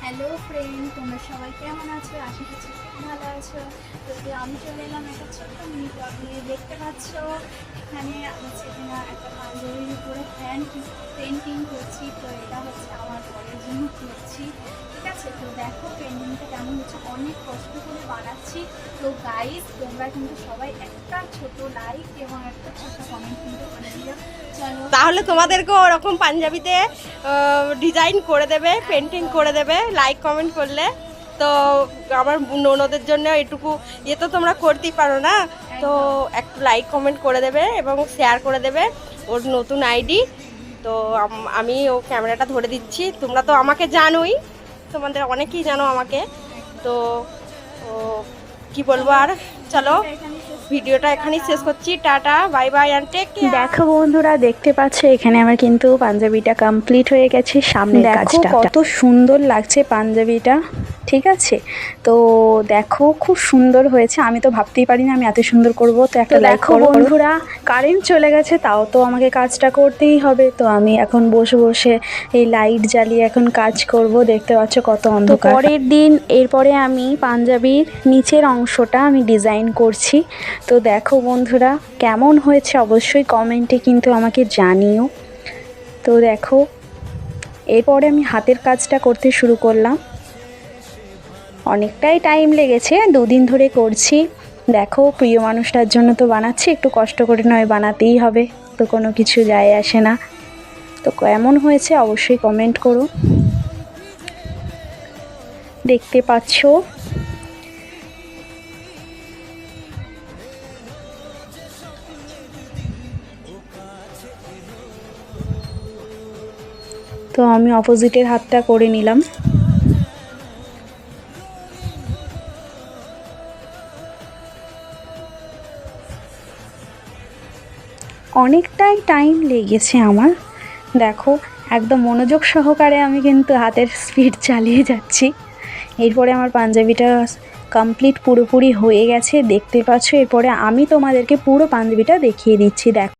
Hello friend তোমরা সবাই কেমন আছো? আশা কিছু ভালো আছো। তো আমি চলে এলাম একটা ছোট্ট মিনি নিয়ে। দেখতে পাচ্ছ? এখানে আমি একটা পাঞ্জাবির উপরে হ্যান্ড পেন্টিং করছি তো এটা হচ্ছে আমার পরের জন্য করছি। ঠিক আছে? তো দেখো পেন্টিংটা কেমন হচ্ছে। অনেক কষ্ট করে বানাচ্ছি। তো গাইস তোমরা কিন্তু সবাই একটা ছোট লাইক এবং একটা ছোট কমেন্ট কিন্তু করে দিও। তাহলে তোমাদেরকেও ওরকম পাঞ্জাবিতে ডিজাইন করে দেবে পেন্টিং করে দেবে লাইক কমেন্ট করলে। তো আমার ননদের জন্য এটুকু ইয়ে তো তোমরা করতেই পারো না। তো একটু লাইক কমেন্ট করে দেবে এবং শেয়ার করে দেবে ওর নতুন আইডি তো আমি ও ক্যামেরাটা ধরে দিচ্ছি। তোমরা তো আমাকে জানোই। তোমাদের অনেকেই জানো আমাকে। তো কি বলব আর? চলো। ভিডিওটা এখানেই শেষ করছি। Tata bye bye and take care দেখো বন্ধুরা দেখতে পাচ্ছ এখানে আমার কিন্তু পাঞ্জাবিটা কমপ্লিট হয়ে গেছে সামনে দেখো কাজটা। কত সুন্দর লাগছে পাঞ্জাবিটা ঠিক আছে? তো দেখো খুব সুন্দর হয়েছে। আমি তো ভাবতেই পারি না আমি এত সুন্দর করব। তো একটা দেখো বন্ধুরা কারেন্ট চলে গেছে তাও তো আমাকে কাজটা করতেই হবে। তো আমি এখন বসে বসে এই লাইট জ্বালিয়ে এখন কাজ করব। দেখতে পাচ্ছ কত অন্ধকার। পরের দিন এরপরে আমি পাঞ্জাবির নিচের অংশটা আমি ডিজাইন করছি। তো দেখো বন্ধুরা, কেমন হয়েছে অবশ্যই কমেন্টে কিন্তু আমাকে জানিও। তো দেখো, এরপরে আমি হাতের কাজটা করতে শুরু করলাম। অনেকটাই টাইম লেগেছে, দুদিন ধরে করছি। দেখো, প্রিয় মানুষটার জন্য তো বানাচ্ছি, একটু কষ্ট করে নয় বানাতেই হবে, তো কোনো কিছু যায় আসে না। তো কেমন হয়েছে অবশ্যই কমেন্ট করো। দেখতে পাচ্ছ তো আমি অপোজিটের হাতটা করে নিলাম। অনেকটাই টাইম লেগেছে আমার। দেখো, একদম মনোযোগ সহকারে আমি কিন্তু হাতের স্পিড চালিয়ে যাচ্ছি। এরপরে আমার পাঞ্জাবিটা কমপ্লিট পুরোপুরি হয়ে গেছে, দেখতে পাচ্ছ? এরপরে আমি তোমাদেরকে পুরো পাঞ্জাবিটা দেখিয়ে দিচ্ছি, দেখো।